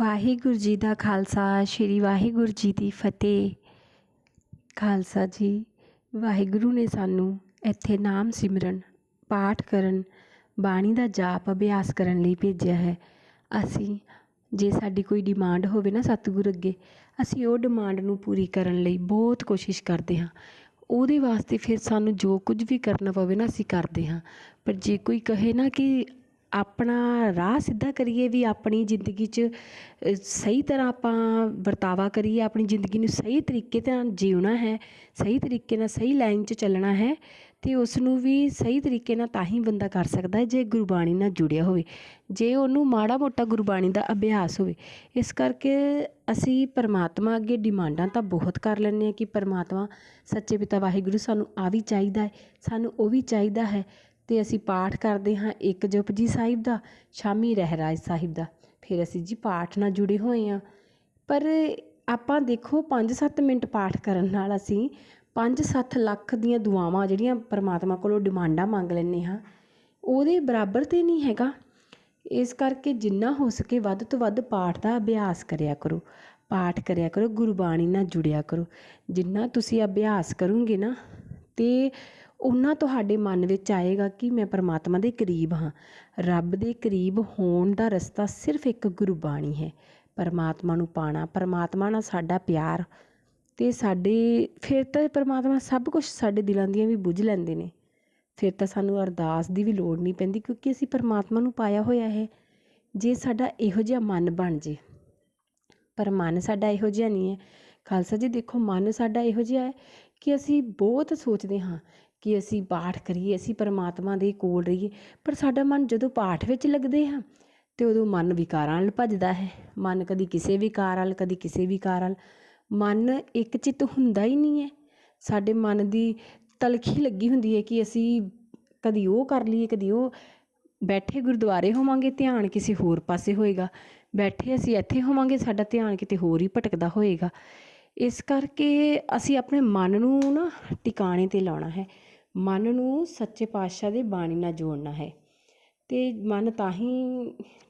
ਵਾਹਿਗੁਰੂ ਜੀ ਦਾ ਖਾਲਸਾ, ਸ੍ਰੀ ਵਾਹਿਗੁਰੂ ਜੀ ਦੀ ਫਤਿਹ। ਖਾਲਸਾ ਜੀ, ਵਾਹਿਗੁਰੂ ਨੇ ਸਾਨੂੰ ਇੱਥੇ ਨਾਮ ਸਿਮਰਨ, ਪਾਠ ਕਰਨ, ਬਾਣੀ ਦਾ ਜਾਪ, ਅਭਿਆਸ ਕਰਨ ਲਈ ਭੇਜਿਆ ਹੈ। ਅਸੀਂ, ਜੇ ਸਾਡੀ ਕੋਈ ਡਿਮਾਂਡ ਹੋਵੇ ਨਾ ਸਤਿਗੁਰ ਅੱਗੇ, ਅਸੀਂ ਉਹ ਡਿਮਾਂਡ ਨੂੰ ਪੂਰੀ ਕਰਨ ਲਈ ਬਹੁਤ ਕੋਸ਼ਿਸ਼ ਕਰਦੇ ਹਾਂ। ਉਹਦੇ ਵਾਸਤੇ ਫਿਰ ਸਾਨੂੰ ਜੋ ਕੁਝ ਵੀ ਕਰਨਾ ਪਵੇ ਨਾ, ਅਸੀਂ ਕਰਦੇ ਹਾਂ। ਪਰ ਜੇ ਕੋਈ ਕਹੇ ਨਾ ਕਿ ਆਪਣਾ ਰਾਹ ਸਿੱਧਾ ਕਰੀਏ ਵੀ ਆਪਣੀ ਜ਼ਿੰਦਗੀ 'ਚ ਸਹੀ ਤਰ੍ਹਾਂ ਆਪਾਂ ਵਰਤਾਵਾ ਕਰੀਏ, ਆਪਣੀ ਜ਼ਿੰਦਗੀ ਨੂੰ ਸਹੀ ਤਰੀਕੇ ਨਾਲ ਜਿਉਣਾ ਹੈ, ਸਹੀ ਤਰੀਕੇ ਨਾਲ ਸਹੀ ਲਾਈਨ 'ਚ ਚੱਲਣਾ ਹੈ ਅਤੇ ਉਸ ਨੂੰ ਵੀ ਸਹੀ ਤਰੀਕੇ ਨਾਲ ਤਾਂ ਹੀ ਬੰਦਾ ਕਰ ਸਕਦਾ ਜੇ ਗੁਰਬਾਣੀ ਨਾਲ ਜੁੜਿਆ ਹੋਵੇ, ਜੇ ਉਹਨੂੰ ਮਾੜਾ ਮੋਟਾ ਗੁਰਬਾਣੀ ਦਾ ਅਭਿਆਸ ਹੋਵੇ। ਇਸ ਕਰਕੇ ਅਸੀਂ ਪਰਮਾਤਮਾ ਅੱਗੇ ਡਿਮਾਂਡਾਂ ਤਾਂ ਬਹੁਤ ਕਰ ਲੈਂਦੇ ਹਾਂ ਕਿ ਪਰਮਾਤਮਾ ਸੱਚੇ ਪਿਤਾ ਵਾਹਿਗੁਰੂ ਸਾਨੂੰ ਆ ਵੀ ਚਾਹੀਦਾ ਹੈ, ਸਾਨੂੰ ਉਹ ਵੀ ਚਾਹੀਦਾ ਹੈ ਅਤੇ ਅਸੀਂ ਪਾਠ ਕਰਦੇ ਹਾਂ ਇੱਕ ਜਪਜੀ ਸਾਹਿਬ ਦਾ, ਸ਼ਾਮੀ ਰਹਿਰਾਜ ਸਾਹਿਬ ਦਾ। ਫਿਰ ਅਸੀਂ ਜੀ ਪਾਠ ਨਾਲ ਜੁੜੇ ਹੋਏ ਹਾਂ। ਪਰ ਆਪਾਂ ਦੇਖੋ 5-7 ਮਿੰਟ ਪਾਠ ਕਰਨ ਨਾਲ ਅਸੀਂ 5-7 ਲੱਖ ਦੀਆਂ ਦੁਆਵਾਂ ਜਿਹੜੀਆਂ ਪਰਮਾਤਮਾ ਕੋਲੋਂ ਡਿਮਾਂਡਾਂ ਮੰਗ ਲੈਂਦੇ ਹਾਂ, ਉਹਦੇ ਬਰਾਬਰ ਤਾਂ ਨਹੀਂ ਹੈਗਾ। ਇਸ ਕਰਕੇ ਜਿੰਨਾ ਹੋ ਸਕੇ ਵੱਧ ਤੋਂ ਵੱਧ ਪਾਠ ਦਾ ਅਭਿਆਸ ਕਰਿਆ ਕਰੋ। ਪਾਠ ਕਰਿਆ ਕਰੋ, ਗੁਰਬਾਣੀ ਨਾਲ ਜੁੜਿਆ ਕਰੋ। ਜਿੰਨਾ ਤੁਸੀਂ ਅਭਿਆਸ ਕਰੋਗੇ ਨਾ, ਤੇ ਉਹਨਾਂ ਤੁਹਾਡੇ ਮਨ ਵਿੱਚ ਆਏਗਾ ਕਿ ਮੈਂ ਪਰਮਾਤਮਾ ਦੇ ਕਰੀਬ ਹਾਂ। ਰੱਬ ਦੇ ਕਰੀਬ ਹੋਣ ਦਾ ਰਸਤਾ ਸਿਰਫ ਇੱਕ ਗੁਰਬਾਣੀ ਹੈ। ਪਰਮਾਤਮਾ ਨੂੰ ਪਾਉਣਾ ਪਰਮਾਤਮਾ ਨਾਲ ਸਾਡਾ ਪਿਆਰ ਅਤੇ ਸਾਡੇ, ਫਿਰ ਤਾਂ ਪਰਮਾਤਮਾ ਸਭ ਕੁਛ ਸਾਡੇ ਦਿਲਾਂ ਦੀਆਂ ਵੀ ਬੁੱਝ ਲੈਂਦੇ ਨੇ। ਫਿਰ ਤਾਂ ਸਾਨੂੰ ਅਰਦਾਸ ਦੀ ਵੀ ਲੋੜ ਨਹੀਂ ਪੈਂਦੀ ਕਿਉਂਕਿ ਅਸੀਂ ਪਰਮਾਤਮਾ ਨੂੰ ਪਾਇਆ ਹੋਇਆ ਹੈ। ਜੇ ਸਾਡਾ ਇਹੋ ਜਿਹਾ ਮਨ ਬਣ ਜੇ, ਪਰ ਮਨ ਸਾਡਾ ਇਹੋ ਜਿਹਾ ਨਹੀਂ ਹੈ। ਖਾਲਸਾ ਜੀ ਦੇਖੋ, ਮਨ ਸਾਡਾ ਇਹੋ ਜਿਹਾ ਹੈ ਕਿ ਅਸੀਂ ਬਹੁਤ ਸੋਚਦੇ ਹਾਂ ਕਿ ਅਸੀਂ ਪਾਠ ਕਰੀਏ, ਅਸੀਂ ਪਰਮਾਤਮਾ ਦੇ ਕੋਲ ਰਹੀਏ। ਪਰ ਸਾਡਾ ਮਨ ਜਦੋਂ ਪਾਠ ਵਿੱਚ ਲੱਗਦੇ ਹਾਂ, ਤੇ ਉਦੋਂ ਮਨ ਵਿਕਾਰਾਂ ਵੱਲ ਭੱਜਦਾ ਹੈ। ਮਨ ਕਦੀ ਕਿਸੇ ਵਿਕਾਰ ਵੱਲ, ਕਦੀ ਕਿਸੇ ਵਿਕਾਰ ਵੱਲ। ਮਨ ਇੱਕ ਚਿੱਤ ਹੁੰਦਾ ਹੀ ਨਹੀਂ ਹੈ। ਸਾਡੇ ਮਨ ਦੀ ਤਲਖੀ ਲੱਗੀ ਹੁੰਦੀ ਹੈ ਕਿ ਅਸੀਂ ਕਦੀ ਉਹ ਕਰ ਲਈਏ, ਕਦੀ ਉਹ। ਬੈਠੇ ਗੁਰਦੁਆਰੇ ਹੋਵਾਂਗੇ, ਧਿਆਨ ਕਿਸੇ ਹੋਰ ਪਾਸੇ ਹੋਏਗਾ। ਬੈਠੇ ਅਸੀਂ ਇੱਥੇ ਹੋਵਾਂਗੇ, ਸਾਡਾ ਧਿਆਨ ਕਿਤੇ ਹੋਰ ਹੀ ਭਟਕਦਾ ਹੋਏਗਾ। ਇਸ ਕਰਕੇ ਅਸੀਂ ਆਪਣੇ ਮਨ ਨੂੰ ਨਾ ਟਿਕਾਣੇ ਤੇ ਲਾਉਣਾ ਹੈ। ਮਨ ਨੂੰ ਸੱਚੇ ਪਾਤਸ਼ਾਹ ਦੇ ਬਾਣੀ ਨਾਲ ਜੋੜਨਾ ਹੈ। ਅਤੇ ਮਨ ਤਾਂ ਹੀ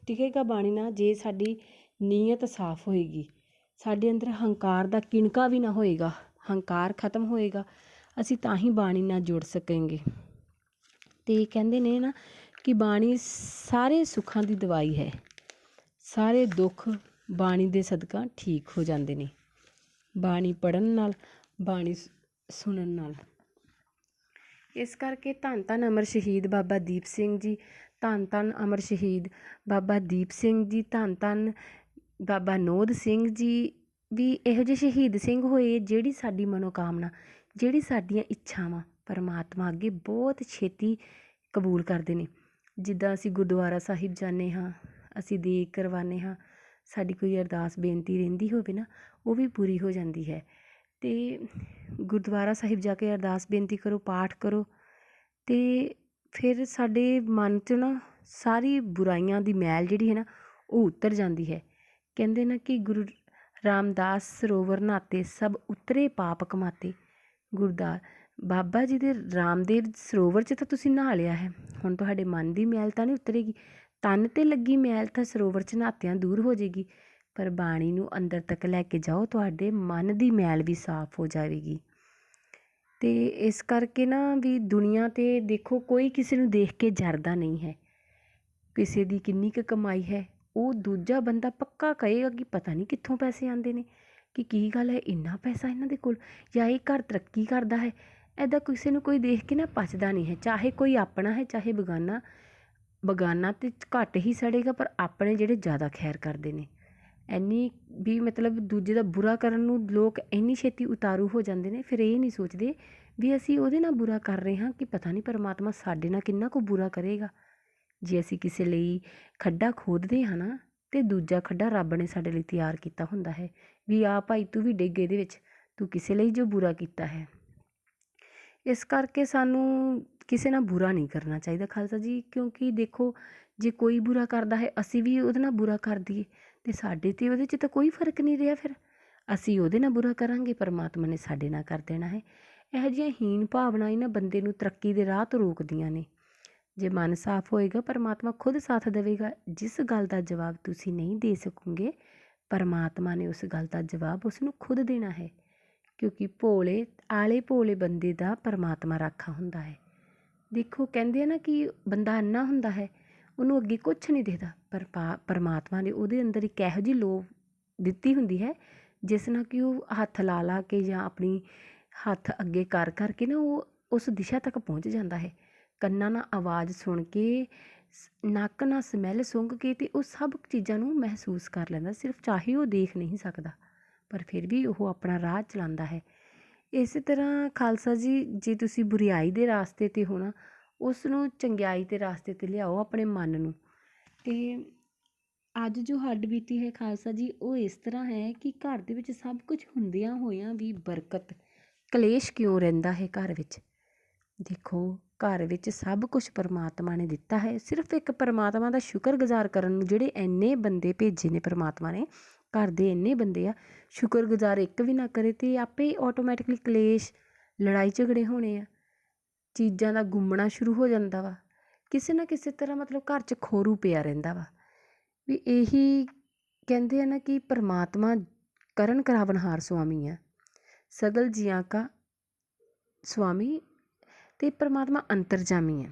ਟਿਕੇਗਾ ਬਾਣੀ ਨਾਲ ਜੇ ਸਾਡੀ ਨੀਅਤ ਸਾਫ਼ ਹੋਏਗੀ। ਸਾਡੇ ਅੰਦਰ ਹੰਕਾਰ ਦਾ ਕਿਣਕਾ ਵੀ ਨਾ ਹੋਏਗਾ, ਹੰਕਾਰ ਖਤਮ ਹੋਏਗਾ, ਅਸੀਂ ਤਾਂ ਹੀ ਬਾਣੀ ਨਾਲ ਜੁੜ ਸਕਾਂਗੇ। ਤੇ ਕਹਿੰਦੇ ਨੇ ਨਾ ਕਿ ਬਾਣੀ ਸਾਰੇ ਸੁੱਖਾਂ ਦੀ ਦਵਾਈ ਹੈ। ਸਾਰੇ ਦੁੱਖ ਬਾਣੀ ਦੇ ਸਦਕਾ ਠੀਕ ਹੋ ਜਾਂਦੇ ਨੇ। ਬਾਣੀ ਪੜ੍ਹਨ ਨਾਲ, ਬਾਣੀ ਸੁਣਨ ਨਾਲ। ਇਸ ਕਰਕੇ ਧੰਨ ਧੰਨ ਅਮਰ ਸ਼ਹੀਦ ਬਾਬਾ ਦੀਪ ਸਿੰਘ ਜੀ, ਧੰਨ ਧੰਨ ਅਮਰ ਸ਼ਹੀਦ ਬਾਬਾ ਦੀਪ ਸਿੰਘ ਜੀ, ਧੰਨ ਧੰਨ ਬਾਬਾ ਨੋਦ ਸਿੰਘ ਜੀ ਵੀ ਇਹੋ ਜਿਹੇ ਸ਼ਹੀਦ ਸਿੰਘ ਹੋਏ ਜਿਹੜੀ ਸਾਡੀ ਮਨੋਕਾਮਨਾ, ਜਿਹੜੀ ਸਾਡੀਆਂ ਇੱਛਾਵਾਂ ਪਰਮਾਤਮਾ ਅੱਗੇ ਬਹੁਤ ਛੇਤੀ ਕਬੂਲ ਕਰਦੇ ਨੇ। ਜਿੱਦਾਂ ਅਸੀਂ ਗੁਰਦੁਆਰਾ ਸਾਹਿਬ ਜਾਂਦੇ ਹਾਂ, ਅਸੀਂ ਦੇਗ ਕਰਵਾਉਂਦੇ ਹਾਂ, ਸਾਡੀ ਕੋਈ ਅਰਦਾਸ ਬੇਨਤੀ ਰਹਿੰਦੀ ਹੋਵੇ ਨਾ, ਉਹ ਵੀ ਪੂਰੀ ਹੋ ਜਾਂਦੀ ਹੈ। ਅਤੇ ਗੁਰਦੁਆਰਾ ਸਾਹਿਬ ਜਾ ਕੇ ਅਰਦਾਸ ਬੇਨਤੀ ਕਰੋ, ਪਾਠ ਕਰੋ ਅਤੇ ਫਿਰ ਸਾਡੇ ਮਨ 'ਚ ਨਾ ਸਾਰੀ ਬੁਰਾਈਆਂ ਦੀ ਮੈਲ ਜਿਹੜੀ ਹੈ ਨਾ ਉਹ ਉਤਰ ਜਾਂਦੀ ਹੈ। ਕਹਿੰਦੇ ਨਾ ਕਿ ਗੁਰੂ ਰਾਮਦਾਸ ਸਰੋਵਰ ਨਹਾਤੇ, ਸਭ ਉਤਰੇ ਪਾਪ ਕਮਾਤੇ। ਗੁਰਦਾਰ ਬਾਬਾ ਜੀ ਦੇ ਰਾਮਦੇਵ ਸਰੋਵਰ 'ਚ ਤਾਂ ਤੁਸੀਂ ਨਹਾ ਲਿਆ ਹੈ। ਹੁਣ ਤੁਹਾਡੇ ਮਨ ਦੀ ਮੈਲ ਤਾਂ ਨਹੀਂ ਉਤਰੇਗੀ। ਤਨ ਤੇ ਲੱਗੀ ਮੈਲ ਤਾਂ ਸਰੋਵਰ 'ਚ ਨਹਾਤਿਆਂ ਦੂਰ ਹੋ ਜਾਏਗੀ। ਪਰ ਬਾਣੀ ਨੂੰ ਅੰਦਰ ਤੱਕ ਲੈ ਕੇ ਜਾਓ, ਤੁਹਾਡੇ ਮਨ ਦੀ ਮੈਲ ਵੀ ਸਾਫ਼ ਹੋ ਜਾਵੇਗੀ। ਅਤੇ ਇਸ ਕਰਕੇ ਨਾ ਵੀ ਦੁਨੀਆ ਤੇ ਦੇਖੋ ਕੋਈ ਕਿਸੇ ਨੂੰ ਦੇਖ ਕੇ ਜਰਦਾ ਨਹੀਂ ਹੈ। ਕਿਸੇ ਦੀ ਕਿੰਨੀ ਕੁ ਕਮਾਈ ਹੈ, ਉਹ ਦੂਜਾ ਬੰਦਾ ਪੱਕਾ ਕਹੇਗਾ ਕਿ ਪਤਾ ਨਹੀਂ ਕਿੱਥੋਂ ਪੈਸੇ ਆਉਂਦੇ ਨੇ, ਕਿ ਕੀ ਗੱਲ ਹੈ, ਇੰਨਾ ਪੈਸਾ ਇਹਨਾਂ ਦੇ ਕੋਲ ਜਾਂ ਇਹ ਘਰ ਤਰੱਕੀ ਕਰਦਾ ਹੈ ਐਦਾਂ ਕਿਸੇ ਨੂੰ ਕੋਈ ਦੇਖ ਕੇ ਨਾ ਪਚਦਾ ਨਹੀਂ ਹੈ। ਚਾਹੇ ਕੋਈ ਆਪਣਾ ਹੈ, ਚਾਹੇ ਬਗਾਨਾ ਬਗਾਨਾ ਤੇ ਘੱਟ ਹੀ ਸੜੇਗਾ, ਪਰ ਆਪਣੇ ਜਿਹੜੇ ਜ਼ਿਆਦਾ ਖੈਰ ਕਰਦੇ ਨੇ। ਇੰਨੀ ਵੀ ਮਤਲਬ ਦੂਜੇ ਦਾ ਬੁਰਾ ਕਰਨ ਨੂੰ ਲੋਕ ਇੰਨੀ ਛੇਤੀ ਉਤਾਰੂ ਹੋ ਜਾਂਦੇ ਨੇ, ਫਿਰ ਇਹ ਨਹੀਂ ਸੋਚਦੇ ਵੀ ਅਸੀਂ ਉਹਦੇ ਨਾਲ ਬੁਰਾ ਕਰ ਰਹੇ ਹਾਂ ਕਿ ਪਤਾ ਨਹੀਂ ਪਰਮਾਤਮਾ ਸਾਡੇ ਨਾਲ ਕਿੰਨਾ ਕੁ ਬੁਰਾ ਕਰੇਗਾ। ਜੇ ਅਸੀਂ ਕਿਸੇ ਲਈ ਖੱਡਾ ਖੋਦਦੇ ਹਾਂ ਨਾ, ਤੇ ਦੂਜਾ ਖੱਡਾ ਰੱਬ ਨੇ ਸਾਡੇ ਲਈ ਤਿਆਰ ਕੀਤਾ ਹੁੰਦਾ ਹੈ ਵੀ ਆ ਭਾਈ ਤੂੰ ਵੀ ਡਿੱਗ ਇਹਦੇ ਵਿੱਚ, ਤੂੰ ਕਿਸੇ ਲਈ ਜੋ ਬੁਰਾ ਕੀਤਾ ਹੈ। ਇਸ ਕਰਕੇ ਸਾਨੂੰ ਕਿਸੇ ਨਾਲ ਬੁਰਾ ਨਹੀਂ ਕਰਨਾ ਚਾਹੀਦਾ ਖਾਲਸਾ ਜੀ, ਕਿਉਂਕਿ ਦੇਖੋ ਜੇ ਕੋਈ ਬੁਰਾ ਕਰਦਾ ਹੈ, ਅਸੀਂ ਵੀ ਉਹਦੇ ਨਾਲ ਬੁਰਾ ਕਰ ਦਈਏ। ਤੇ ਸਾਡੇ ਤੇ ਉਹਦੇ 'ਚ ਤਾਂ ਕੋਈ ਫ਼ਰਕ ਨਹੀਂ ਰਿਹਾ ਫਿਰ। ਅਸੀਂ ਉਹਦੇ ਨਾਲ ਬੁਰਾ ਕਰਾਂਗੇ, ਪਰਮਾਤਮਾ ਨੇ ਸਾਡੇ ਨਾਲ ਕਰ ਦੇਣਾ ਹੈ। ਇਹੋ ਜਿਹੀਆਂ ਹੀਨ ਭਾਵਨਾ ਇਹਨਾਂ ਬੰਦੇ ਨੂੰ ਤਰੱਕੀ ਦੇ ਰਾਹ ਤੋਂ ਰੋਕਦੀਆਂ ਨੇ। ਜੇ ਮਨ ਸਾਫ਼ ਹੋਏਗਾ, ਪਰਮਾਤਮਾ ਖੁਦ ਸਾਥ ਦੇਵੇਗਾ। ਜਿਸ ਗੱਲ ਦਾ ਜਵਾਬ ਤੁਸੀਂ ਨਹੀਂ ਦੇ ਸਕੋਗੇ, ਪਰਮਾਤਮਾ ਨੇ ਉਸ ਗੱਲ ਦਾ ਜਵਾਬ ਉਸ ਨੂੰ ਖੁਦ ਦੇਣਾ ਹੈ। ਕਿਉਂਕਿ ਭੋਲੇ, ਆਲੇ ਭੋਲੇ ਬੰਦੇ ਦਾ ਪਰਮਾਤਮਾ ਰਾਖਾ ਹੁੰਦਾ ਹੈ। ਦੇਖੋ, ਕਹਿੰਦੇ ਆ ਨਾ ਕਿ ਬੰਦਾ ਅੰਨਾ ਹੁੰਦਾ ਹੈ। ਉਹਨੂੰ ਅੱਗੇ ਕੁਛ ਨਹੀਂ ਦਿਖਦਾ। ਪਰ ਪਾ- ਪਰਮਾਤਮਾ ਨੇ ਉਹਦੇ ਅੰਦਰ ਇੱਕ ਇਹੋ ਜਿਹੀ ਲੋ ਦਿੱਤੀ ਹੁੰਦੀ ਹੈ, ਜਿਸ ਨਾਲ ਕਿ ਉਹ ਹੱਥ ਲਾ ਲਾ ਕੇ ਜਾਂ ਆਪਣੀ ਹੱਥ ਅੱਗੇ ਕਰ ਕਰਕੇ ਨਾ ਉਹ ਉਸ ਦਿਸ਼ਾ ਤੱਕ ਪਹੁੰਚ ਜਾਂਦਾ ਹੈ। ਕੰਨਾਂ ਨਾਲ ਆਵਾਜ਼ ਸੁਣ ਕੇ ਨੱਕ ਨਾਲ ਸਮੈਲ ਸੁੰਘ ਕੇ ਤੇ ਉਹ ਸਭ ਚੀਜ਼ਾਂ ਨੂੰ ਮਹਿਸੂਸ ਕਰ ਲੈਂਦਾ, ਸਿਰਫ ਚਾਹੇ ਉਹ ਦੇਖ ਨਹੀਂ ਸਕਦਾ, ਪਰ ਫਿਰ ਵੀ ਉਹ ਆਪਣਾ ਰਾਹ ਚਲਾਉਂਦਾ ਹੈ। ਇਸੇ ਤਰ੍ਹਾਂ ਖਾਲਸਾ ਜੀ, ਜੇ ਤੁਸੀਂ ਬੁਰੀਆਈ ਦੇ ਰਾਸਤੇ 'ਤੇ ਹੋਣਾ ਉਸ ਨੂੰ ਚੰਗਿਆਈ ਦੇ ਰਾਸਤੇ 'ਤੇ ਲਿਆਓ ਆਪਣੇ ਮਨ ਨੂੰ। ਅਤੇ ਅੱਜ ਜੋ ਹੱਡ ਬੀਤੀ ਹੈ ਖਾਲਸਾ ਜੀ, ਉਹ ਇਸ ਤਰ੍ਹਾਂ ਹੈ ਕਿ ਘਰ ਦੇ ਵਿੱਚ ਸਭ ਕੁਝ ਹੁੰਦਿਆਂ ਹੋਇਆਂ ਵੀ ਬਰਕਤ, ਕਲੇਸ਼ ਕਿਉਂ ਰਹਿੰਦਾ ਹੈ ਘਰ ਵਿੱਚ? ਦੇਖੋ, ਘਰ ਵਿੱਚ ਸਭ ਕੁਝ ਪਰਮਾਤਮਾ ਨੇ ਦਿੱਤਾ ਹੈ। ਸਿਰਫ ਇੱਕ ਪਰਮਾਤਮਾ ਦਾ ਸ਼ੁਕਰਗੁਜ਼ਾਰ ਕਰਨ ਨੂੰ ਜਿਹੜੇ ਇੰਨੇ ਬੰਦੇ ਭੇਜੇ ਨੇ ਪਰਮਾਤਮਾ ਨੇ, ਘਰ ਦੇ ਇੰਨੇ ਬੰਦੇ ਆ, ਸ਼ੁਕਰਗੁਜ਼ਾਰ ਇੱਕ ਵੀ ਨਾ ਕਰੇ ਤੇ ਆਪੇ ਆਟੋਮੈਟਿਕਲੀ ਕਲੇਸ਼, ਲੜਾਈ ਝਗੜੇ ਹੋਣੇ ਆ। ਚੀਜ਼ਾਂ ਦਾ ਗੁੰਮਣਾ ਸ਼ੁਰੂ ਹੋ ਜਾਂਦਾ ਵਾ, ਕਿਸੇ ਨਾ ਕਿਸੇ ਤਰ੍ਹਾਂ ਮਤਲਬ ਘਰ 'ਚ ਖੋਰੂ ਪਿਆ ਰਹਿੰਦਾ ਵਾ। ਵੀ ਇਹੀ ਕਹਿੰਦੇ ਆ ਨਾ ਕਿ ਪਰਮਾਤਮਾ ਕਰਨ ਕਰਾਵਨਹਾਰ ਸੁਆਮੀ ਆ। ਸਗਲ ਜੀਆਂ ਕਾ ਸੁਆਮੀ ਅਤੇ ਪਰਮਾਤਮਾ ਅੰਤਰਜਾਮੀ ਹੈ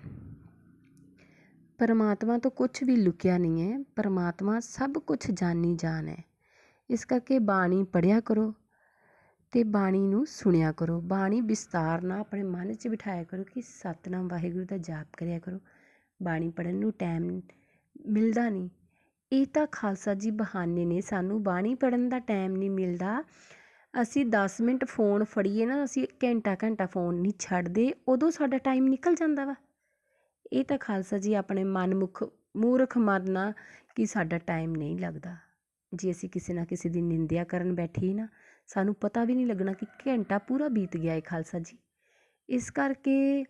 ਪਰਮਾਤਮਾ ਤੋਂ ਕੁਝ ਵੀ ਲੁਕਿਆ ਨਹੀਂ ਹੈ ਪਰਮਾਤਮਾ ਸਭ ਕੁਝ ਜਾਣੀ ਜਾਨ ਹੈ ਇਸ ਕਰਕੇ ਬਾਣੀ ਪੜ੍ਹਿਆ ਕਰੋ। ਅਤੇ ਬਾਣੀ ਨੂੰ ਸੁਣਿਆ ਕਰੋ। ਬਾਣੀ ਵਿਸਤਾਰ ਨਾਲ ਆਪਣੇ ਮਨ 'ਚ ਬਿਠਾਇਆ ਕਰੋ ਕਿ ਸਤਨਾਮ ਵਾਹਿਗੁਰੂ ਦਾ ਜਾਪ ਕਰਿਆ ਕਰੋ। ਬਾਣੀ ਪੜ੍ਹਨ ਨੂੰ ਟਾਈਮ ਮਿਲਦਾ ਨਹੀਂ। ਇਹ ਤਾਂ ਖਾਲਸਾ ਜੀ ਬਹਾਨੇ ਨੇ। ਸਾਨੂੰ ਬਾਣੀ ਪੜ੍ਹਨ ਦਾ ਟਾਈਮ ਨਹੀਂ ਮਿਲਦਾ। ਅਸੀਂ 10 ਮਿੰਟ ਫੋਨ ਫੜੀਏ ਨਾ, ਅਸੀਂ ਘੰਟਾ ਘੰਟਾ ਫੋਨ ਨਹੀਂ ਛੱਡਦੇ। ਉਦੋਂ ਸਾਡਾ ਟਾਈਮ ਨਿਕਲ ਜਾਂਦਾ ਵਾ। ਇਹ ਤਾਂ ਖਾਲਸਾ ਜੀ ਆਪਣੇ ਮਨਮੁਖ, ਮੂਰਖ ਮਰਨਾ ਕਿ ਸਾਡਾ ਟਾਈਮ ਨਹੀਂ ਲੱਗਦਾ। ਜੇ ਅਸੀਂ ਕਿਸੇ ਨਾ ਕਿਸੇ ਦੀ ਨਿੰਦਿਆ ਕਰਨ ਬੈਠੀ ਨਾ ਸਾਨੂੰ ਪਤਾ ਵੀ ਨਹੀਂ ਲੱਗਣਾ ਕਿ ਘੰਟਾ ਪੂਰਾ ਬੀਤ ਗਿਆ ਹੈ ਖਾਲਸਾ ਜੀ। ਇਸ ਕਰਕੇ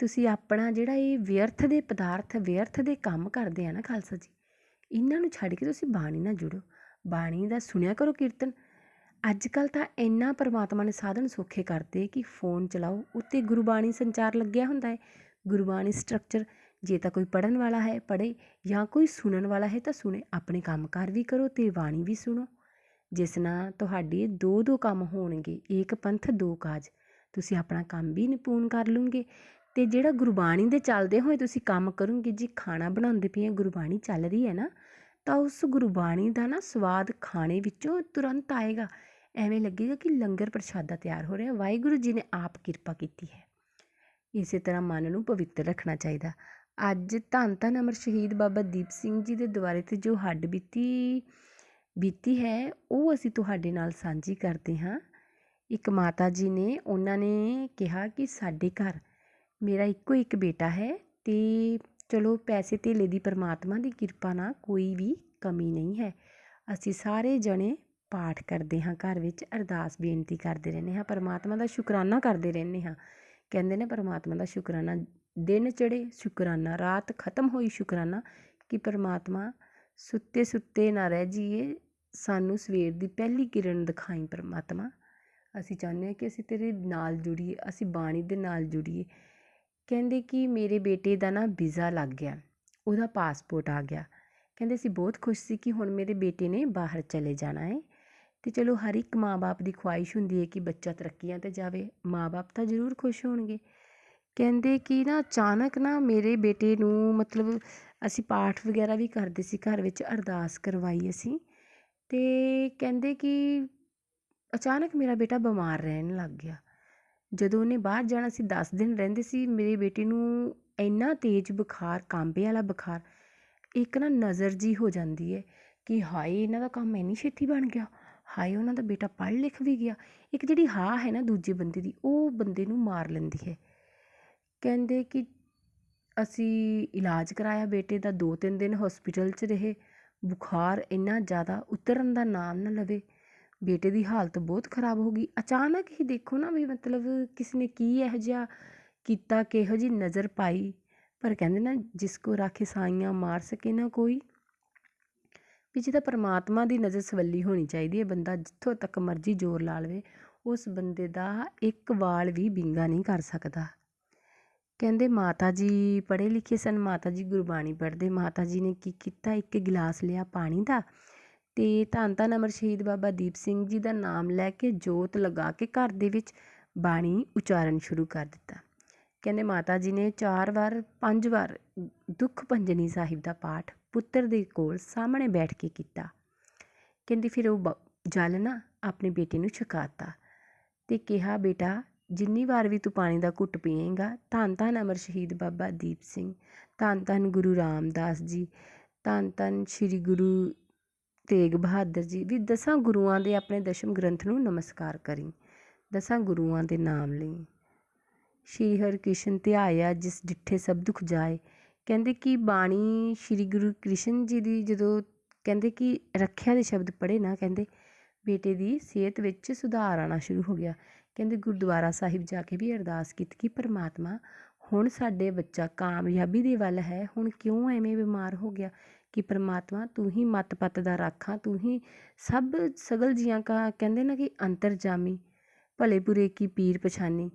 ਤੁਸੀਂ ਆਪਣਾ ਜਿਹੜਾ ਇਹ ਵਿਅਰਥ ਦੇ ਪਦਾਰਥ, ਵਿਅਰਥ ਦੇ ਕੰਮ ਕਰਦੇ ਆ ਨਾ ਖਾਲਸਾ ਜੀ, ਇਹਨਾਂ ਨੂੰ ਛੱਡ ਕੇ ਤੁਸੀਂ ਬਾਣੀ ਨਾਲ ਜੁੜੋ। ਬਾਣੀ ਦਾ ਸੁਣਿਆ ਕਰੋ ਕੀਰਤਨ। ਅੱਜ ਕੱਲ ਤਾਂ ਇੰਨਾ ਪਰਮਾਤਮਾ ਨੇ ਸਾਧਨ ਸੌਖੇ ਕਰਤੇ ਕਿ ਫੋਨ ਚਲਾਓ, ਉੱਤੇ ਗੁਰਬਾਣੀ ਸੰਚਾਰ ਲੱਗਿਆ ਹੁੰਦਾ ਹੈ ਗੁਰਬਾਣੀ ਸਟਰਕਚਰ ਜੇ ਤਾਂ ਕੋਈ ਪੜਨ ਵਾਲਾ ਹੈ ਪੜੇ ਜਾਂ ਕੋਈ ਸੁਣਨ ਵਾਲਾ ਹੈ ਤਾਂ ਸੁਣੇ, ਆਪਣੇ ਕੰਮਕਾਰ ਵੀ ਕਰੋ ਤੇ ਬਾਣੀ ਵੀ ਸੁਣੋ। ਜਿਸ ਨਾਲ ਤੁਹਾਡੇ ਦੋ ਦੋ ਕੰਮ ਹੋਣਗੇ ਏਕ ਪੰਥ, ਦੋ ਕਾਜ। ਤੁਸੀਂ ਆਪਣਾ ਕੰਮ ਵੀ ਨਿਪੁੰਨ ਕਰ ਲੂੰਗੇ ਅਤੇ ਜਿਹੜਾ ਗੁਰਬਾਣੀ ਦੇ ਚੱਲਦੇ ਹੋਏ ਤੁਸੀਂ ਕੰਮ ਕਰੋਂਗੇ, ਜੇ ਖਾਣਾ ਬਣਾਉਂਦੇ ਪਏ ਗੁਰਬਾਣੀ ਚੱਲ ਰਹੀ ਹੈ ਨਾ, ਤਾਂ ਉਸ ਗੁਰਬਾਣੀ ਦਾ ਨਾ ਸਵਾਦ ਖਾਣੇ ਵਿੱਚੋਂ ਤੁਰੰਤ ਆਏਗਾ। ਐਵੇਂ ਲੱਗੇਗਾ ਕਿ ਲੰਗਰ ਪ੍ਰਸ਼ਾਦਾ ਤਿਆਰ ਹੋ ਰਿਹਾ, ਵਾਹਿਗੁਰੂ ਜੀ ਨੇ ਆਪ ਕਿਰਪਾ ਕੀਤੀ ਹੈ। ਇਸੇ ਤਰ੍ਹਾਂ ਮਨ ਨੂੰ ਪਵਿੱਤਰ ਰੱਖਣਾ ਚਾਹੀਦਾ। ਅੱਜ ਧੰਨ ਧੰਨ ਅਮਰ ਸ਼ਹੀਦ ਬਾਬਾ ਦੀਪ ਸਿੰਘ ਜੀ ਦੇ ਦੁਆਰੇ ਤੇ ਜੋ ਹੱਡ ਬੀਤੀ ਬੀਤੀ ਹੈ, ਉਹ ਅਸੀਂ ਤੁਹਾਡੇ ਨਾਲ ਸਾਂਝੀ ਕਰਦੇ ਹਾਂ। ਇੱਕ ਮਾਤਾ ਜੀ ਨੇ, ਉਹਨਾਂ ਨੇ ਕਿਹਾ ਕਿ ਸਾਡੇ ਘਰ ਮੇਰਾ ਇੱਕੋ ਇੱਕ ਬੇਟਾ ਹੈ ਅਤੇ ਚਲੋ ਪੈਸੇ ਧੇਲੇ ਦੀ ਪਰਮਾਤਮਾ ਦੀ ਕਿਰਪਾ ਨਾਲ ਕੋਈ ਵੀ ਕਮੀ ਨਹੀਂ ਹੈ। ਅਸੀਂ ਸਾਰੇ ਜਣੇ ਪਾਠ ਕਰਦੇ ਹਾਂ, ਘਰ ਵਿੱਚ ਅਰਦਾਸ ਬੇਨਤੀ ਕਰਦੇ ਰਹਿੰਦੇ ਹਾਂ, ਪਰਮਾਤਮਾ ਦਾ ਸ਼ੁਕਰਾਨਾ ਕਰਦੇ ਰਹਿੰਦੇ ਹਾਂ। ਕਹਿੰਦੇ ਨੇ ਪਰਮਾਤਮਾ ਦਾ ਸ਼ੁਕਰਾਨਾ ਦਿਨ ਚੜੇ ਸ਼ੁਕਰਾਨਾ, ਰਾਤ ਖਤਮ ਹੋਈ ਸ਼ੁਕਰਾਨਾ ਕਿ ਪਰਮਾਤਮਾ ਸੁੱਤੇ ਸੁੱਤੇ ਨਾ ਰਹਿ ਜਾਈਏ ਸਾਨੂੰ ਸਵੇਰ ਦੀ ਪਹਿਲੀ ਕਿਰਨ ਦਿਖਾਈ ਪਰਮਾਤਮਾ। ਅਸੀਂ ਚਾਹੁੰਦੇ ਹਾਂ ਕਿ ਅਸੀਂ ਤੇਰੇ ਨਾਲ ਜੁੜੀਏ, ਅਸੀਂ ਬਾਣੀ ਦੇ ਨਾਲ ਜੁੜੀਏ। ਕਹਿੰਦੇ ਕਿ ਮੇਰੇ ਬੇਟੇ ਦਾ ਨਾ ਵੀਜ਼ਾ ਲੱਗ ਗਿਆ, ਉਹਦਾ ਪਾਸਪੋਰਟ ਆ ਗਿਆ। ਕਹਿੰਦੇ ਅਸੀਂ ਬਹੁਤ ਖੁਸ਼ ਸੀ ਕਿ ਹੁਣ ਮੇਰੇ ਬੇਟੇ ਨੇ ਬਾਹਰ ਚਲੇ ਜਾਣਾ ਹੈ ਤੇ ਚਲੋ ਹਰ ਇੱਕ ਮਾਂ-ਬਾਪ ਦੀ ਖੁਆਇਸ਼ ਹੁੰਦੀ ਹੈ ਕਿ ਬੱਚਾ ਤਰੱਕੀਆਂ ਤੇ ਜਾਵੇ, ਮਾਂ-ਬਾਪ ਤਾਂ ਜ਼ਰੂਰ ਖੁਸ਼ ਹੋਣਗੇ। ਕਹਿੰਦੇ ਕਿ ਨਾ ਅਚਾਨਕ ਨਾ ਮੇਰੇ ਬੇਟੇ ਨੂੰ ਮਤਲਬ ਅਸੀਂ ਪਾਠ ਵਗੈਰਾ ਵੀ ਕਰਦੇ ਸੀ, ਘਰ ਵਿੱਚ ਅਰਦਾਸ ਕਰਵਾਈ ਅਸੀਂ। ਅਤੇ ਕਹਿੰਦੇ ਕਿ ਅਚਾਨਕ ਮੇਰਾ ਬੇਟਾ ਬਿਮਾਰ ਰਹਿਣ ਲੱਗ ਗਿਆ। ਜਦੋਂ ਉਹਨੇ ਬਾਹਰ ਜਾਣਾ ਸੀ, ਦਸ ਦਿਨ ਰਹਿੰਦੇ ਸੀ, ਮੇਰੇ ਬੇਟੇ ਨੂੰ ਇੰਨਾ ਤੇਜ਼ ਬੁਖਾਰ, ਕਾਂਬੇ ਵਾਲਾ ਬੁਖਾਰ, ਇੱਕ ਨਾ ਨਜ਼ਰ ਜਿਹੀ ਹੋ ਜਾਂਦੀ ਹੈ ਕਿ ਹਾਏ, ਇਹਨਾਂ ਦਾ ਕੰਮ ਇੰਨੀ ਛੇਤੀ ਬਣ ਗਿਆ। ਹਾਏ, ਉਹਨਾਂ ਦਾ ਬੇਟਾ ਪੜ੍ਹ ਲਿਖ ਵੀ ਗਿਆ। ਇੱਕ ਜਿਹੜੀ ਹਾਂ ਹੈ ਨਾ ਦੂਜੇ ਬੰਦੇ ਦੀ, ਉਹ ਬੰਦੇ ਨੂੰ ਮਾਰ ਲੈਂਦੀ ਹੈ। ਕਹਿੰਦੇ ਕਿ ਅਸੀਂ ਇਲਾਜ ਕਰਾਇਆ ਬੇਟੇ ਦਾ, ਦੋ ਤਿੰਨ ਦਿਨ ਹੋਸਪਿਟਲ 'ਚ ਰਹੇ। ਬੁਖਾਰ ਇੰਨਾ ਜ਼ਿਆਦਾ ਉਤਰਨ ਦਾ ਨਾਮ ਨਾ ਲਵੇ। ਬੇਟੇ ਦੀ ਹਾਲਤ ਬਹੁਤ ਖਰਾਬ ਹੋ ਗਈ। ਅਚਾਨਕ ਹੀ ਦੇਖੋ ਨਾ ਵੀ ਮਤਲਬ ਕਿਸੇ ਨੇ ਕੀ ਇਹੋ ਜਿਹਾ ਕੀਤਾ, ਕਿਹੋ ਜਿਹੀ ਨਜ਼ਰ ਪਾਈ। ਪਰ ਕਹਿੰਦੇ ਨਾ, ਜਿਸ ਕੋ ਰਾਖੇ ਸਾਈਆਂ ਮਾਰ ਸਕੇ ਨਾ ਕੋਈ, ਵੀ ਜਿਹਦਾ ਪਰਮਾਤਮਾ ਦੀ ਨਜ਼ਰ ਸਵੱਲੀ ਹੋਣੀ ਚਾਹੀਦੀ ਹੈ, ਬੰਦਾ ਜਿੱਥੋਂ ਤੱਕ ਮਰਜ਼ੀ ਜ਼ੋਰ ਲਾ ਲਵੇ, ਉਸ ਬੰਦੇ ਦਾ ਇੱਕ ਵਾਲ ਵੀ ਵਿੰਗਾ ਨਹੀਂ ਕਰ ਸਕਦਾ। ਕਹਿੰਦੇ ਮਾਤਾ ਜੀ ਪੜ੍ਹੇ ਲਿਖੇ ਸਨ, ਮਾਤਾ ਜੀ ਗੁਰਬਾਣੀ ਪੜ੍ਹਦੇ। ਮਾਤਾ ਜੀ ਨੇ ਕੀ ਕੀਤਾ? ਇੱਕ ਗਿਲਾਸ ਲਿਆ ਪਾਣੀ ਦਾ ਅਤੇ ਧੰਨ ਧੰਨ ਅਮਰ ਸ਼ਹੀਦ ਬਾਬਾ ਦੀਪ ਸਿੰਘ ਜੀ ਦਾ ਨਾਮ ਲੈ ਕੇ ਜੋਤ ਲਗਾ ਕੇ ਘਰ ਦੇ ਵਿੱਚ ਬਾਣੀ ਉਚਾਰਨ ਸ਼ੁਰੂ ਕਰ ਦਿੱਤਾ। ਕਹਿੰਦੇ ਮਾਤਾ ਜੀ ਨੇ ਚਾਰ ਵਾਰ, ਪੰਜ ਵਾਰ ਦੁੱਖ ਭੰਜਨੀ ਸਾਹਿਬ ਦਾ ਪਾਠ ਪੁੱਤਰ ਦੇ ਕੋਲ ਸਾਹਮਣੇ ਬੈਠ ਕੇ ਕੀਤਾ। ਕਹਿੰਦੀ ਫਿਰ ਉਹ ਬ- ਜਲ ਨਾ ਆਪਣੇ ਬੇਟੇ ਨੂੰ ਛਕਾਤਾ ਅਤੇ ਕਿਹਾ, ਬੇਟਾ ਜਿੰਨੀ ਵਾਰ ਵੀ ਤੂੰ ਪਾਣੀ ਦਾ ਘੁੱਟ ਪੀਏਂਗਾ, ਧੰਨ ਧੰਨ ਅਮਰ ਸ਼ਹੀਦ ਬਾਬਾ ਦੀਪ ਸਿੰਘ, ਧੰਨ ਧੰਨ ਗੁਰੂ ਰਾਮਦਾਸ ਜੀ, ਧੰਨ ਧੰਨ ਸ੍ਰੀ ਗੁਰੂ ਤੇਗ ਬਹਾਦਰ ਜੀ, ਵੀ ਦਸਾਂ ਗੁਰੂਆਂ ਦੇ ਆਪਣੇ ਦਸ਼ਮ ਗ੍ਰੰਥ ਨੂੰ ਨਮਸਕਾਰ ਕਰੀ, ਦਸਾਂ ਗੁਰੂਆਂ ਦੇ ਨਾਮ ਲਈ। ਸ਼੍ਰੀ ਹਰਿਕ੍ਰਿਸ਼ਨ ਧਿਆਇਆ ਜਿਸ ਡਿੱਠੇ ਸਭ ਦੁੱਖ ਜਾਏ, ਕਹਿੰਦੇ ਕਿ ਬਾਣੀ ਸ਼੍ਰੀ ਗੁਰੂ ਕ੍ਰਿਸ਼ਨ ਜੀ ਦੀ ਜਦੋਂ, ਕਹਿੰਦੇ ਕਿ ਰੱਖਿਆ ਦੇ ਸ਼ਬਦ ਪੜ੍ਹੇ ਨਾ, ਕਹਿੰਦੇ ਬੇਟੇ ਦੀ ਸਿਹਤ ਵਿੱਚ ਸੁਧਾਰ ਆਉਣਾ ਸ਼ੁਰੂ ਹੋ ਗਿਆ। ਕਹਿੰਦੇ ਗੁਰਦੁਆਰਾ ਸਾਹਿਬ ਜਾ ਕੇ ਵੀ ਅਰਦਾਸ ਕੀਤੀ ਕਿ ਪਰਮਾਤਮਾ ਹੁਣ ਸਾਡੇ ਬੱਚਾ ਕਾਮਯਾਬੀ ਦੇ ਵੱਲ ਹੈ, ਹੁਣ ਕਿਉਂ ਐਵੇਂ ਬਿਮਾਰ ਹੋ ਗਿਆ ਕਿ ਪਰਮਾਤਮਾ ਤੂੰ ਹੀ ਮਤ ਪਤ ਦਾ ਰਾਖਾਂ ਤੂੰ ਹੀ ਸਭ ਸਗਲ ਜੀਆਂ ਕਾ ਕਹਿੰਦੇ ਨਾ ਕਿ ਅੰਤਰਜਾਮੀ ਭਲੇ ਬੁਰੇ ਕੀ ਪੀਰ ਪਛਾਨੀ।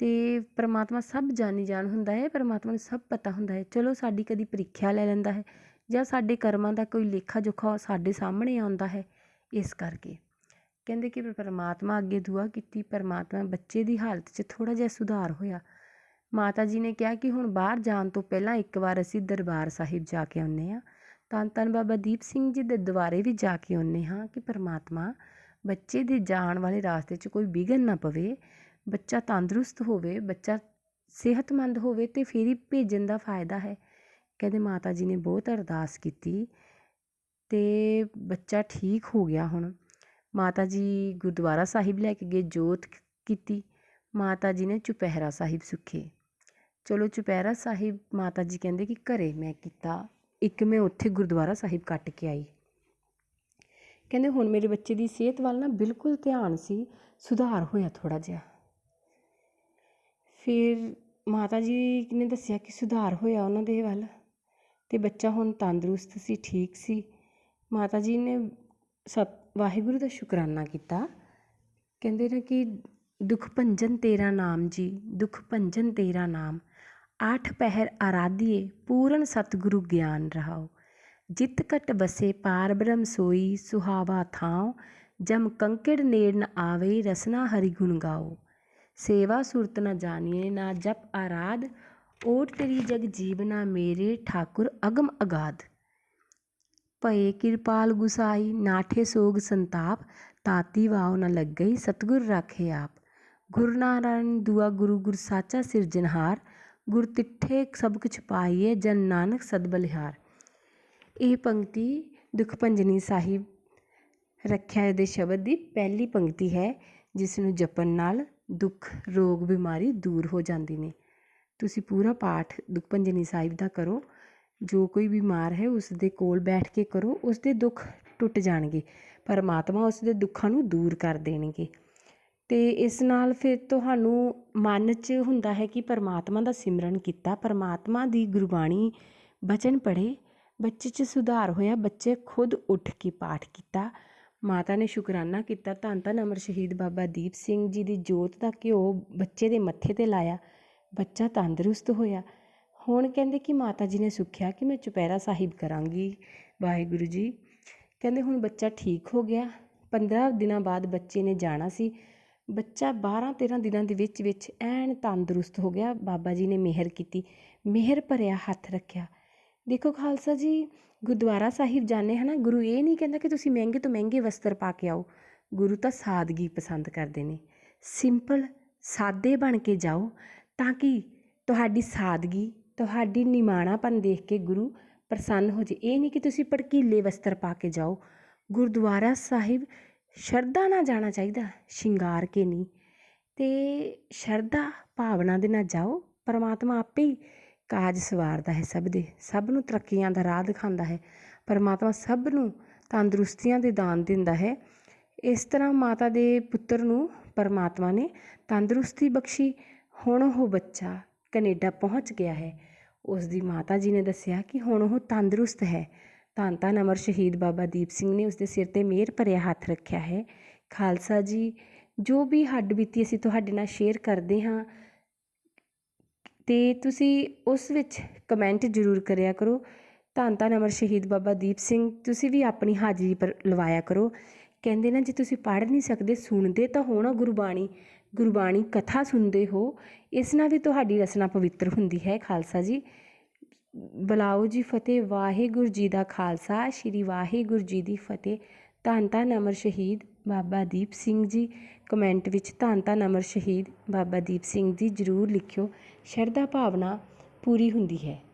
ਤੇ ਪਰਮਾਤਮਾ ਸਭ ਜਾਣੀ ਜਾਣ ਹੁੰਦਾ ਹੈ, ਪਰਮਾਤਮਾ ਨੂੰ ਸਭ ਪਤਾ ਹੁੰਦਾ ਹੈ। ਚਲੋ ਸਾਡੀ ਕਦੀ ਪ੍ਰੀਖਿਆ ਲੈ ਲੈਂਦਾ ਹੈ ਜਾਂ ਸਾਡੇ ਕਰਮਾਂ ਦਾ ਕੋਈ ਲੇਖਾ ਜੋਖਾ ਸਾਡੇ ਸਾਹਮਣੇ ਆਉਂਦਾ ਹੈ, ਇਸ ਕਰਕੇ। ਕਹਿੰਦੇ ਕਿ ਪਰਮਾਤਮਾ ਅੱਗੇ ਦੁਆ ਕੀਤੀ, ਪਰਮਾਤਮਾ ਬੱਚੇ ਦੀ ਹਾਲਤ 'ਚ ਥੋੜ੍ਹਾ ਜਿਹਾ ਸੁਧਾਰ ਹੋਇਆ। ਮਾਤਾ ਜੀ ਨੇ ਕਿਹਾ ਕਿ ਹੁਣ ਬਾਹਰ ਜਾਣ ਤੋਂ ਪਹਿਲਾਂ ਇੱਕ ਵਾਰ ਅਸੀਂ ਦਰਬਾਰ ਸਾਹਿਬ ਜਾ ਕੇ ਆਉਂਦੇ ਹਾਂ। ਧੰਨ ਧੰਨ ਬਾਬਾ ਦੀਪ ਸਿੰਘ ਜੀ ਦੇ ਦੁਆਰੇ ਵੀ ਜਾ ਕੇ ਆਉਂਦੇ ਹਾਂ ਕਿ ਪਰਮਾਤਮਾ ਬੱਚੇ ਦੇ ਜਾਣ ਵਾਲੇ ਰਾਸਤੇ 'ਚ ਕੋਈ ਵਿਘਨ ਨਾ ਪਵੇ, ਬੱਚਾ ਤੰਦਰੁਸਤ ਹੋਵੇ, ਬੱਚਾ ਸਿਹਤਮੰਦ ਹੋਵੇ ਤੇ ਫਿਰ ਹੀ ਭੇਜਣ ਦਾ ਫਾਇਦਾ ਹੈ। ਕਹਿੰਦੇ ਮਾਤਾ ਜੀ ਨੇ ਬਹੁਤ ਅਰਦਾਸ ਕੀਤੀ ਤੇ ਬੱਚਾ ਠੀਕ ਹੋ ਗਿਆ ਹੁਣ। ਮਾਤਾ ਜੀ ਗੁਰਦੁਆਰਾ ਸਾਹਿਬ ਲੈ ਕੇ ਗਏ, ਜੋਤ ਕੀਤੀ। ਮਾਤਾ ਜੀ ਨੇ ਚੁਪਹਿਰਾ ਸਾਹਿਬ ਸੁੱਖੇ। ਚਲੋ ਚੁਪਹਿਰਾ ਸਾਹਿਬ, ਮਾਤਾ ਜੀ ਕਹਿੰਦੇ ਕਿ ਘਰੇ ਮੈਂ ਕੀਤਾ। ਇੱਕ ਮੈਂ ਉੱਥੇ ਗੁਰਦੁਆਰਾ ਸਾਹਿਬ ਕੱਟ ਕੇ ਆਈ। ਕਹਿੰਦੇ ਹੁਣ ਮੇਰੇ ਬੱਚੇ ਦੀ ਸਿਹਤ ਵੱਲ ਨਾ ਬਿਲਕੁਲ ਧਿਆਨ ਸੀ, ਸੁਧਾਰ ਹੋਇਆ ਥੋੜਾ ਜਿਹਾ। ਫਿਰ ਮਾਤਾ ਜੀ ਨੇ ਦੱਸਿਆ ਕਿ ਸੁਧਾਰ ਹੋਇਆ ਉਹਨਾਂ ਦੇ ਵੱਲ ਤੇ ਬੱਚਾ ਹੁਣ ਤੰਦਰੁਸਤ ਸੀ, ਠੀਕ ਸੀ। ਮਾਤਾ ਜੀ ਨੇ ਸਤ ਵਾਹਿਗੁਰੂ ਦਾ ਸ਼ੁਕਰਾਨਾ ਕੀਤਾ। ਕਹਿੰਦੇ ਨੇ ਕਿ ਦੁਖ ਭੰਜਨ ਤੇਰਾ ਨਾਮ ਜੀ, ਦੁਖ ਭੰਜਨ ਤੇਰਾ ਨਾਮ। ਆਠ ਪਹਿਰ ਆਰਾਧੀਏ, ਪੂਰਨ ਸਤਿਗੁਰੂ ਗਿਆਨ ਰਹਾਓ। ਜਿਤ ਕਟ ਬਸੇ ਪਾਰ ਬ੍ਰਹਮ ਸੋਈ, ਸੁਹਾਵਾ ਥਾਉ। ਜਮ ਕੰਕੜ ਨੇੜ ਨ ਆਵੇ, ਰਸਨਾ ਹਰੀ ਗੁਣ ਗਾਓ। ਸੇਵਾ ਸੁਰਤ ਨ ਜਾਣੀਏ, ਨਾ ਜਪ ਆਰਾਧ। ਓਟ ਤੇਰੀ ਜਗ ਜੀਵਨਾ ਮੇਰੇ, ਠਾਕੁਰ ਅਗਮ ਅਗਾਧ। ਭਏ ਕਿਰਪਾਲ ਗੁਸਾਈ, ਨਾਠੇ ਸੋਗ ਸੰਤਾਪ, ਤਾਤੀ ਵਾਉ ਨ ਲੱਗਈ, ਸਤਗੁਰ ਰਾਖੇ ਆਪ। ਗੁਰੂ ਨਾਰਾਇਣ ਦੁਆ ਗੁਰੂ ਗੁਰ ਸਾਚਾ ਸਿਰਜਨਹਾਰ ਗੁਰ ਤਿੱਠੇ ਸਭ ਕੁਛ ਪਾਈਏ, ਜਨ ਨਾਨਕ ਸਦ ਬਲਿਹਾਰ। ਇਹ ਪੰਕਤੀ ਦੁਖ ਭੰਜਨੀ ਸਾਹਿਬ ਰੱਖਿਆ ਦੇ ਸ਼ਬਦ ਦੀ ਪਹਿਲੀ ਪੰਕਤੀ ਹੈ, ਜਿਸ ਨੂੰ ਜਪਣ ਨਾਲ ਦੁੱਖ, ਰੋਗ, ਬਿਮਾਰੀ ਦੂਰ ਹੋ ਜਾਂਦੀ ਨੇ। ਤੁਸੀਂ ਪੂਰਾ ਪਾਠ ਦੁਖ ਭੰਜਨੀ ਸਾਹਿਬ ਦਾ ਕਰੋ। ਜੋ ਕੋਈ ਬਿਮਾਰ ਹੈ ਉਸ ਦੇ ਕੋਲ ਬੈਠ ਕੇ ਕਰੋ, ਉਸਦੇ ਦੁੱਖ ਟੁੱਟ ਜਾਣਗੇ, ਪਰਮਾਤਮਾ ਉਸ ਦੇ ਦੁੱਖਾਂ ਨੂੰ ਦੂਰ ਕਰ ਦੇਣਗੇ। ਅਤੇ ਇਸ ਨਾਲ ਫਿਰ ਤੁਹਾਨੂੰ ਮਨ 'ਚ ਹੁੰਦਾ ਹੈ ਕਿ ਪਰਮਾਤਮਾ ਦਾ ਸਿਮਰਨ ਕੀਤਾ, ਪਰਮਾਤਮਾ ਦੀ ਗੁਰਬਾਣੀ ਬਚਨ ਪੜ੍ਹੇ, ਬੱਚੇ 'ਚ ਸੁਧਾਰ ਹੋਇਆ, ਬੱਚੇ ਖੁਦ ਉੱਠ ਕੇ ਪਾਠ ਕੀਤਾ, ਮਾਤਾ ਨੇ ਸ਼ੁਕਰਾਨਾ ਕੀਤਾ, ਧੰਨ ਧੰਨ ਅਮਰ ਸ਼ਹੀਦ ਬਾਬਾ ਦੀਪ ਸਿੰਘ ਜੀ ਦੀ ਜੋਤ ਦਾ ਘਿਓ ਬੱਚੇ ਦੇ ਮੱਥੇ ਤੇ ਲਾਇਆ, ਬੱਚਾ ਤੰਦਰੁਸਤ ਹੋਇਆ। ਹੁਣ ਕਹਿੰਦੇ ਕਿ ਮਾਤਾ ਜੀ ਨੇ ਸੁਖਿਆ ਕਿ ਮੈਂ ਚੁਪਹਿਰਾ ਸਾਹਿਬ ਕਰਾਂਗੀ, ਵਾਹਿਗੁਰੂ ਜੀ। ਕਹਿੰਦੇ ਹੁਣ ਬੱਚਾ ਠੀਕ ਹੋ ਗਿਆ। 15 ਦਿਨਾਂ ਬਾਅਦ ਬੱਚੇ ਨੇ ਜਾਣਾ ਸੀ। ਬੱਚਾ 12 13 ਦਿਨਾਂ ਦੇ ਵਿੱਚ ਵਿੱਚ ਐਨ ਤੰਦਰੁਸਤ ਹੋ ਗਿਆ। ਬਾਬਾ ਜੀ ਨੇ ਮਿਹਰ ਕੀਤੀ, ਮਿਹਰ ਭਰਿਆ ਹੱਥ ਰੱਖਿਆ। ਦੇਖੋ ਖਾਲਸਾ ਜੀ, ਗੁਰਦੁਆਰਾ ਸਾਹਿਬ ਜਾਣੇ ਹਨਾ, ਗੁਰੂ ਇਹ ਨਹੀਂ ਕਹਿੰਦਾ ਕਿ ਤੁਸੀਂ ਮਹਿੰਗੇ ਤੋਂ ਮਹਿੰਗੇ ਵਸਤਰ ਪਾ ਕੇ ਆਓ। ਗੁਰੂ ਤਾਂ ਸਾਦਗੀ ਪਸੰਦ ਕਰਦੇ ਨੇ। ਸਿੰਪਲ, ਸਾਦੇ ਬਣ ਕੇ ਜਾਓ ਤਾਂ ਕਿ ਤੁਹਾਡੀ ਸਾਦਗੀ ਤੁਹਾਡੀ ਨਿਮਾਣਾਪਨ ਦੇਖ ਕੇ ਗੁਰੂ ਪ੍ਰਸੰਨ ਹੋ ਜੇ। ਇਹ ਨਹੀਂ ਕਿ ਤੁਸੀਂ ਭੜਕੀਲੇ ਵਸਤਰ ਪਾ ਕੇ ਜਾਓ। ਗੁਰਦੁਆਰਾ ਸਾਹਿਬ ਸ਼ਰਧਾ ਨਾਲ ਜਾਣਾ ਚਾਹੀਦਾ, ਸ਼ਿੰਗਾਰ ਕੇ ਨਹੀਂ। ਅਤੇ ਸ਼ਰਧਾ ਭਾਵਨਾ ਦੇ ਨਾਲ ਜਾਓ, ਪਰਮਾਤਮਾ ਆਪੇ ਹੀ ਕਾਜ ਸਵਾਰਦਾ ਹੈ ਸਭ ਦੇ। ਸਭ ਨੂੰ ਤਰੱਕੀਆਂ ਦਾ ਰਾਹ ਦਿਖਾਉਂਦਾ ਹੈ। ਪਰਮਾਤਮਾ ਸਭ ਨੂੰ ਤੰਦਰੁਸਤੀਆਂ ਦੇ ਦਾਨ ਦਿੰਦਾ ਹੈ। ਇਸ ਤਰ੍ਹਾਂ ਮਾਤਾ ਦੇ ਪੁੱਤਰ ਨੂੰ ਪਰਮਾਤਮਾ ਨੇ ਤੰਦਰੁਸਤੀ ਬਖਸ਼ੀ। ਹੁਣ ਉਹ ਬੱਚਾ ਕਨੇਡਾ ਪਹੁੰਚ ਗਿਆ ਹੈ। ਉਸ ਦੀ ਮਾਤਾ ਜੀ ਨੇ ਦੱਸਿਆ ਕਿ ਹੁਣ ਉਹ ਤੰਦਰੁਸਤ ਹੈ। ਧੰਨ ਧੰਨ ਅਮਰ ਸ਼ਹੀਦ ਬਾਬਾ ਦੀਪ ਸਿੰਘ ਨੇ ਉਸ ਦੇ ਸਿਰ ਤੇ ਮਿਹਰ ਭਰਿਆ ਹੱਥ ਰੱਖਿਆ ਹੈ। ਖਾਲਸਾ ਜੀ, ਜੋ ਵੀ ਹੱਡ ਬੀਤੀ ਅਸੀਂ ਤੁਹਾਡੇ ਨਾਲ ਸ਼ੇਅਰ ਕਰਦੇ ਹਾਂ, ਤੇ ਤੁਸੀਂ ਉਸ ਵਿੱਚ ਕਮੈਂਟ ਜ਼ਰੂਰ ਕਰਿਆ ਕਰੋ। ਧੰਨ ਧੰਨ ਅਮਰ ਸ਼ਹੀਦ ਬਾਬਾ ਦੀਪ ਸਿੰਘ, ਤੁਸੀਂ ਵੀ ਆਪਣੀ ਹਾਜ਼ਰੀ ਪਰ ਲਵਾਇਆ ਕਰੋ। ਕਹਿੰਦੇ ਨਾ, ਜੇ ਤੁਸੀਂ ਪੜ੍ਹ ਨਹੀਂ ਸਕਦੇ, ਸੁਣਦੇ ਤਾਂ ਹੋਣਾ ਗੁਰਬਾਣੀ। ਗੁਰਬਾਣੀ ਕਥਾ ਸੁਣਦੇ ਹੋ, ਇਸ ਨਾਲ ਵੀ ਤੁਹਾਡੀ ਰਚਨਾ ਪਵਿੱਤਰ ਹੁੰਦੀ ਹੈ, ਖਾਲਸਾ ਜੀ। ਬੁਲਾਓ ਜੀ ਫਤਿਹ, ਵਾਹਿਗੁਰੂ ਜੀ ਦਾ ਖਾਲਸਾ, ਸ਼੍ਰੀ ਵਾਹਿਗੁਰੂ ਜੀ ਦੀ ਫਤਿਹ। ਧੰਨ ਧੰਨ ਅਮਰ ਸ਼ਹੀਦ ਬਾਬਾ ਦੀਪ ਸਿੰਘ ਜੀ। ਕਮੈਂਟ ਵਿੱਚ ਧੰਨ ਧੰਨ ਅਮਰ ਸ਼ਹੀਦ ਬਾਬਾ ਦੀਪ ਸਿੰਘ ਜੀ ਜ਼ਰੂਰ ਲਿਖਿਓ। ਸ਼ਰਧਾ ਭਾਵਨਾ ਪੂਰੀ ਹੁੰਦੀ ਹੈ।